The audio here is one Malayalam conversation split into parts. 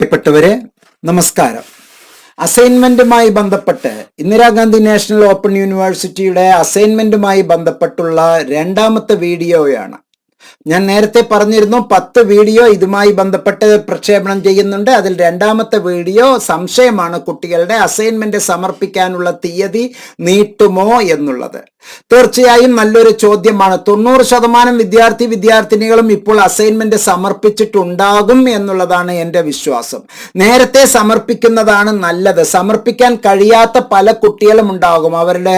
പ്രിയപ്പെട്ടവരെ നമസ്കാരം. അസൈൻമെന്റുമായി ബന്ധപ്പെട്ട് ഇന്ദിരാഗാന്ധി നാഷണൽ ഓപ്പൺ യൂണിവേഴ്സിറ്റിയുടെ അസൈൻമെന്റുമായി ബന്ധപ്പെട്ടുള്ള രണ്ടാമത്തെ വീഡിയോയാണ്. ഞാൻ നേരത്തെ പറഞ്ഞിരുന്നു പത്ത് വീഡിയോ ഇതുമായി ബന്ധപ്പെട്ട് പ്രക്ഷേപണം ചെയ്യുന്നുണ്ട്. അതിൽ രണ്ടാമത്തെ വീഡിയോ സംശയമാണ് കുട്ടികളുടെ അസൈൻമെന്റ് സമർപ്പിക്കാനുള്ള തീയതി നീട്ടുമോ എന്നുള്ളത്. തീർച്ചയായും നല്ലൊരു ചോദ്യമാണ്. തൊണ്ണൂറ് ശതമാനം വിദ്യാർത്ഥി വിദ്യാർത്ഥിനികളും ഇപ്പോൾ അസൈൻമെന്റ് സമർപ്പിച്ചിട്ടുണ്ടാകും എന്നുള്ളതാണ് എന്റെ വിശ്വാസം. നേരത്തെ സമർപ്പിക്കുന്നതാണ് നല്ലത്. സമർപ്പിക്കാൻ കഴിയാത്ത പല കുട്ടികളും ഉണ്ടാകും. അവരുടെ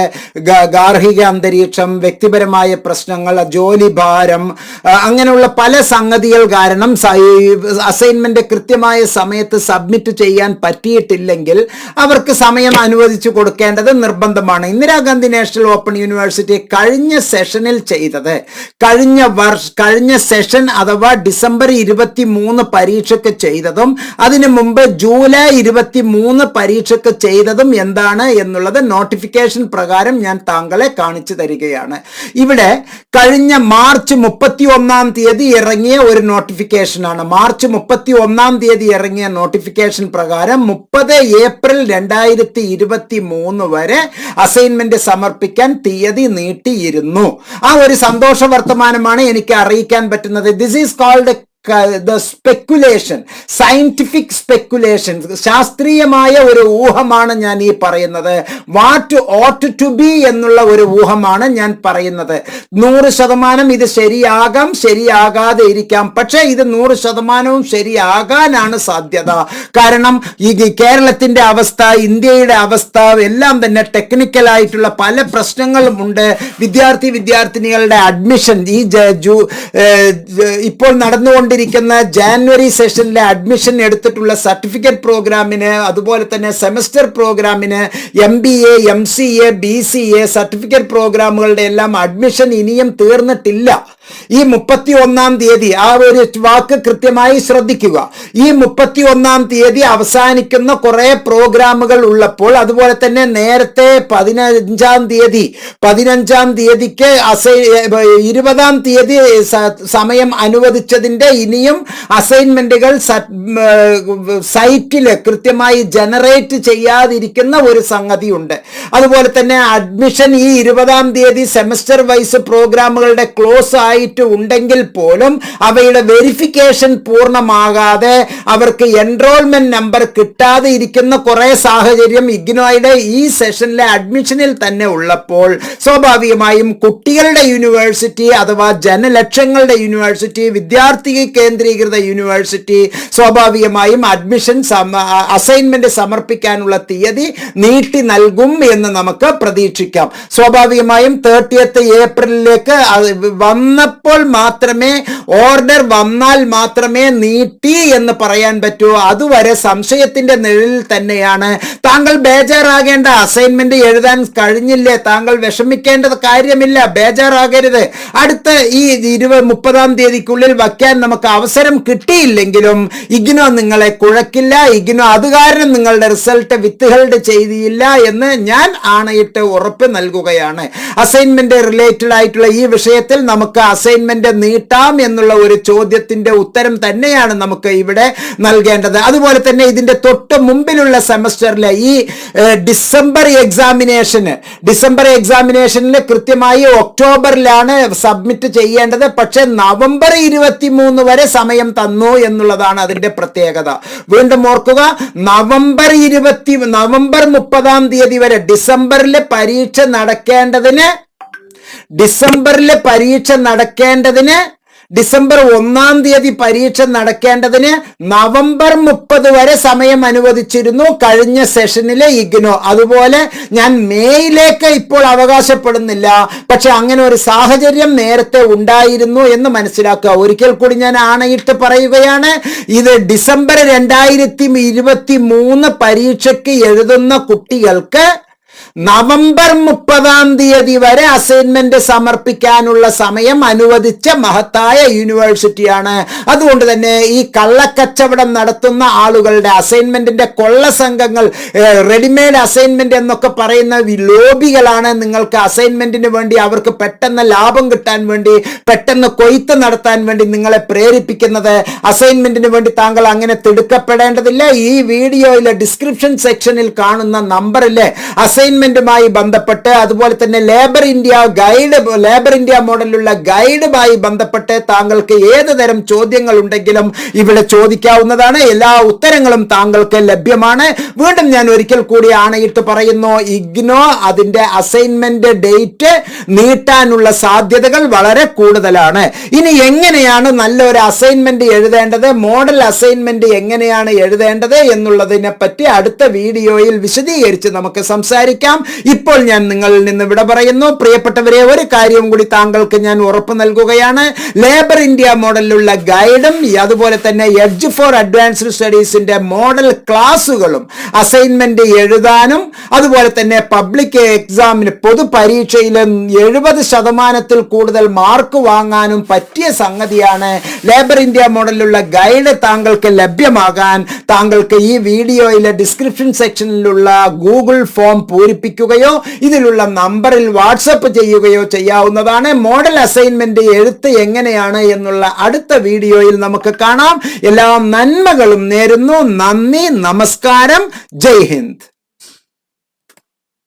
ഗാർഹിക അന്തരീക്ഷം വ്യക്തിപരമായ പ്രശ്നങ്ങൾ ജോലി ഭാരം അങ്ങനെയുള്ള പല സംഗതികൾ കാരണം അസൈൻമെന്റ് കൃത്യമായ സമയത്ത് സബ്മിറ്റ് ചെയ്യാൻ പറ്റിയിട്ടില്ലെങ്കിൽ അവർക്ക് സമയം അനുവദിച്ചു കൊടുക്കേണ്ടത് നിർബന്ധമാണ്. ഇന്ദിരാഗാന്ധി നാഷണൽ ഓപ്പൺ യൂണിവേഴ്സിറ്റി കഴിഞ്ഞ സെഷനിൽ ചെയ്തത്. കഴിഞ്ഞ വർഷ കഴിഞ്ഞ സെഷൻ അഥവാ ഡിസംബർ ഇരുപത്തി മൂന്ന് പരീക്ഷയ്ക്ക് ചെയ്തതും അതിനു മുമ്പ് ജൂലൈ ഇരുപത്തി മൂന്ന് പരീക്ഷയ്ക്ക് ചെയ്തതും എന്താണ് എന്നുള്ളത് നോട്ടിഫിക്കേഷൻ പ്രകാരം ഞാൻ താങ്കളെ കാണിച്ചു തരികയാണ്. ഇവിടെ കഴിഞ്ഞ മാർച്ച് മുപ്പത്തി ഒന്നാം തീയതി ഇറങ്ങിയ ഒരു നോട്ടിഫിക്കേഷനാണ് മാർച്ച് മുപ്പത്തി ഒന്നാം തീയതി ഇറങ്ങിയ നോട്ടിഫിക്കേഷൻ പ്രകാരം മുപ്പത് ഏപ്രിൽ രണ്ടായിരത്തി ഇരുപത്തി മൂന്ന് വരെ അസൈൻമെന്റ് സമർപ്പിക്കാൻ തീയതി നീട്ടിയിരുന്നു. ആ ഒരു സന്തോഷ വർത്തമാനമാണ് എനിക്ക് അറിയിക്കാൻ പറ്റുന്നത്. This is called the speculation scientific speculation ശാസ്ത്രീയമായ ഒരു ഊഹമാണ് ഞാൻ ഈ പറയുന്നത്. വാട്ട് ഓട്ട് ടു ബി എന്നുള്ള ഒരു ഊഹമാണ് ഞാൻ പറയുന്നത്. നൂറ് ശതമാനം ഇത് ശരിയാകാം ശരിയാകാതെ ഇരിക്കാം. പക്ഷേ ഇത് നൂറ് ശതമാനവും ശരിയാകാനാണ് സാധ്യത. കാരണം ഈ കേരളത്തിന്റെ അവസ്ഥ ഇന്ത്യയുടെ അവസ്ഥ എല്ലാം തന്നെ ടെക്നിക്കലായിട്ടുള്ള പല പ്രശ്നങ്ങളും ഉണ്ട്. വിദ്യാർത്ഥി വിദ്യാർത്ഥിനികളുടെ അഡ്മിഷൻ ഈ ഇപ്പോൾ ജൂ- നടന്നുകൊണ്ടിരിക്കുന്ന ജാനുവരി സെഷനിലെ അഡ്മിഷൻ എടുത്തിട്ടുള്ള സർട്ടിഫിക്കറ്റ് പ്രോഗ്രാമിന് അതുപോലെ തന്നെ സെമസ്റ്റർ പ്രോഗ്രാമിന് M B A M C A B C A certificate പ്രോഗ്രാമുകളുടെ എല്ലാം അഡ്മിഷൻ ഇനിയും തീർന്നിട്ടില്ല. ഈ മുപ്പത്തി ഒന്നാം തീയതി ആ ഒരു വാക്ക് കൃത്യമായി ശ്രദ്ധിക്കുക. ഈ മുപ്പത്തി ഒന്നാം തീയതി അവസാനിക്കുന്ന കുറെ പ്രോഗ്രാമുകൾ ഉള്ളപ്പോൾ അതുപോലെ തന്നെ നേരത്തെ പതിനഞ്ചാം തീയതി പതിനഞ്ചാം തീയതിക്ക് അസൈ ഇരുപതാം തീയതി സമയം അനുവദിച്ചതിന്റെ ഇനിയും അസൈൻമെന്റുകൾ സൈറ്റിൽ കൃത്യമായി ജനറേറ്റ് ചെയ്യാതിരിക്കുന്ന ഒരു സംഗതിയുണ്ട്. അതുപോലെ തന്നെ അഡ്മിഷൻ ഈ ഇരുപതാം തീയതി സെമസ്റ്റർ വൈസ് പ്രോഗ്രാമുകളുടെ ക്ലോസ് ആയിട്ട് ഉണ്ടെങ്കിൽ പോലും അവയുടെ വെരിഫിക്കേഷൻ പൂർണമാകാതെ അവർക്ക് എൻറോൾമെന്റ് നമ്പർ കിട്ടാതെ ഇരിക്കുന്ന കുറേ സാഹചര്യം ഇഗ്നോയുടെ ഈ സെഷനിലെ അഡ്മിഷനിൽ തന്നെ ഉള്ളപ്പോൾ സ്വാഭാവികമായും കുട്ടികളുടെ യൂണിവേഴ്സിറ്റി അഥവാ ജനലക്ഷങ്ങളുടെ യൂണിവേഴ്സിറ്റി വിദ്യാർത്ഥി കേന്ദ്രീകൃത യൂണിവേഴ്സിറ്റി സ്വാഭാവികമായും അഡ്മിഷൻ അസൈൻമെന്റ് സമർപ്പിക്കാനുള്ള തീയതി നീട്ടി നൽകും എന്ന് നമുക്ക് പ്രതീക്ഷിക്കാം. സ്വാഭാവികമായും തേർട്ടിയത്ത് ഏപ്രിലിലേക്ക് വന്നപ്പോൾ മാത്രമേ ഓർഡർ വന്നാൽ മാത്രമേ നീട്ടി എന്ന് പറയാൻ പറ്റൂ. അതുവരെ സംശയത്തിന്റെ നിഴലിൽ തന്നെയാണ്. താങ്കൾ ബേജാറാകേണ്ട. അസൈൻമെന്റ് എഴുതാൻ കഴിഞ്ഞില്ലേ? താങ്കൾ വിഷമിക്കേണ്ടത് കാര്യമില്ല. ബേജാറാകരുത്. അടുത്ത ഈ ഇരുപത് മുപ്പതാം തീയതിക്കുള്ളിൽ വയ്ക്കാൻ നമുക്ക് അവസരം കിട്ടിയില്ലെങ്കിലും ഇഗ്നോ നിങ്ങളെ കുഴക്കില്ല ഇഗ്നോ അത് കാരണം നിങ്ങളുടെ റിസൾട്ട് വിത്തുകളുടെ ചെയ്തിയില്ല എന്ന് ഞാൻ ആണയിട്ട് ഉറപ്പ് നൽകുകയാണ്. അസൈൻമെന്റ് റിലേറ്റഡ് ആയിട്ടുള്ള ഈ വിഷയത്തിൽ നമുക്ക് അസൈൻമെന്റ് നീട്ടാം എന്നുള്ള ഒരു ചോദ്യത്തിന്റെ ഉത്തരം തന്നെയാണ് നമുക്ക് ഇവിടെ നൽകേണ്ടത്. അതുപോലെ തന്നെ ഇതിന്റെ തൊട്ട് മുമ്പിലുള്ള സെമസ്റ്ററിലെ ഈ ഡിസംബർ എക്സാമിനേഷന് ഡിസംബർ എക്സാമിനേഷനിൽ കൃത്യമായി ഒക്ടോബറിലാണ് സബ്മിറ്റ് ചെയ്യേണ്ടത്. പക്ഷെ നവംബർ ഇരുപത്തി മൂന്ന് വരെ സമയം തന്നു എന്നുള്ളതാണ് അതിന്റെ പ്രത്യേകത. വീണ്ടും ഓർക്കുക നവംബർ ഇരുപത്തി നവംബർ മുപ്പതാം തീയതി വരെ ഡിസംബറിലെ പരീക്ഷ നടക്കേണ്ടതിന് ഡിസംബറിലെ പരീക്ഷ നടക്കേണ്ടതിന് ഡിസംബർ ഒന്നാം തീയതി പരീക്ഷ നടക്കേണ്ടതിന് നവംബർ മുപ്പത് വരെ സമയം അനുവദിച്ചിരുന്നു. കഴിഞ്ഞ സെഷനിലെ ഇഗ്നോ. അതുപോലെ ഞാൻ മേയിലേക്ക് ഇപ്പോൾ അവകാശപ്പെടുന്നില്ല. പക്ഷെ അങ്ങനെ ഒരു സാഹചര്യം നേരത്തെ ഉണ്ടായിരുന്നു എന്ന് മനസ്സിലാക്കുക. ഒരിക്കൽ കൂടി ഞാൻ ആണയിട്ട് പറയുകയാണ്. ഇത് ഡിസംബർ രണ്ടായിരത്തി ഇരുപത്തി മൂന്ന് പരീക്ഷയ്ക്ക് എഴുതുന്ന കുട്ടികൾക്ക് നവംബർ മുപ്പതാം തീയതി വരെ അസൈൻമെന്റ് സമർപ്പിക്കാനുള്ള സമയം അനുവദിച്ച മഹത്തായ യൂണിവേഴ്സിറ്റിയാണ്. അതുകൊണ്ട് തന്നെ ഈ കള്ളക്കച്ചവടം നടത്തുന്ന ആളുകളുടെ അസൈൻമെന്റിന്റെ കൊള്ള സംഘങ്ങൾ റെഡിമെയ്ഡ് അസൈൻമെന്റ് എന്നൊക്കെ പറയുന്ന ലോബികളാണ് നിങ്ങൾക്ക് അസൈൻമെന്റിന് വേണ്ടി അവർക്ക് പെട്ടെന്ന് ലാഭം കിട്ടാൻ വേണ്ടി പെട്ടെന്ന് കൊയ്ത്ത് നടത്താൻ വേണ്ടി നിങ്ങളെ പ്രേരിപ്പിക്കുന്നത്. അസൈൻമെന്റിന് വേണ്ടി താങ്കൾ അങ്ങനെ തിടുക്കപ്പെടേണ്ടതില്ല. ഈ വീഡിയോയിലെ ഡിസ്ക്രിപ്ഷൻ സെക്ഷനിൽ കാണുന്ന നമ്പറിലെ അസൈൻമെന്റുമായി ബന്ധപ്പെട്ട് അതുപോലെ തന്നെ Labour India guide Labour India മോഡലുള്ള ഗൈഡുമായി ബന്ധപ്പെട്ട് താങ്കൾക്ക് ഏത് തരം ചോദ്യങ്ങൾ ഉണ്ടെങ്കിലും ഇവിടെ ചോദിക്കാവുന്നതാണ്. എല്ലാ ഉത്തരങ്ങളും താങ്കൾക്ക് ലഭ്യമാണ്. വീണ്ടും ഞാൻ ഒരിക്കൽ കൂടി ആണയിട്ട് പറയുന്നു ഇഗ്നോ അതിന്റെ അസൈൻമെന്റ് ഡേറ്റ് നീട്ടാനുള്ള സാധ്യതകൾ വളരെ കൂടുതലാണ്. ഇനി എങ്ങനെയാണ് നല്ലൊരു അസൈൻമെന്റ് എഴുതേണ്ടത്? മോഡൽ അസൈൻമെന്റ് എങ്ങനെയാണ് എഴുതേണ്ടത് എന്നുള്ളതിനെ പറ്റി അടുത്ത വീഡിയോയിൽ വിശദീകരിച്ച് നമുക്ക് സംസാരിക്കാം. ഇപ്പോൾ ഞാൻ നിങ്ങളിൽ നിന്ന് വിട പറയുന്നു. പ്രിയപ്പെട്ടവരെ ഒരു കാര്യം കൂടി താങ്കൾക്ക് ഞാൻ ഉറപ്പ് നൽകുകയാണ്. ലേബർ ഇന്ത്യ മോഡലിലുള്ള ഗൈഡും അതുപോലെ തന്നെ എഡ്ജ് ഫോർ അഡ്വാൻസ്ഡ് സ്റ്റഡീസിന്റെ മോഡൽ ക്ലാസ്സുകളും അസൈൻമെന്റ് എഴുതാനും അതുപോലെ തന്നെ പബ്ലിക് എക്സാമിന് പൊതു പരീക്ഷയിൽ എഴുപത് ശതമാനത്തിൽ കൂടുതൽ മാർക്ക് വാങ്ങാനും പറ്റിയ സംഗതിയാണ് ലേബർ ഇന്ത്യ മോഡലിലുള്ള ഗൈഡ് താങ്കൾക്ക് ലഭ്യമാകാൻ. താങ്കൾക്ക് ഈ വീഡിയോയിലെ ഡിസ്ക്രിപ്ഷൻ സെക്ഷനിലുള്ള ഗൂഗിൾ ഫോം പൂരിപ്പിക്കുകയോ ഇതിലുള്ള നമ്പറിൽ വാട്സപ്പ് ചെയ്യുകയോ ചെയ്യാവുന്നതാണ്. മോഡൽ അസൈൻമെന്റ് എഴുത്ത് എങ്ങനെയാണ് എന്നുള്ള അടുത്ത വീഡിയോയിൽ നമുക്ക് കാണാം. എല്ലാ നന്മകളും നേരുന്നു. നന്ദി നമസ്കാരം. ജയ് ഹിന്ദ്.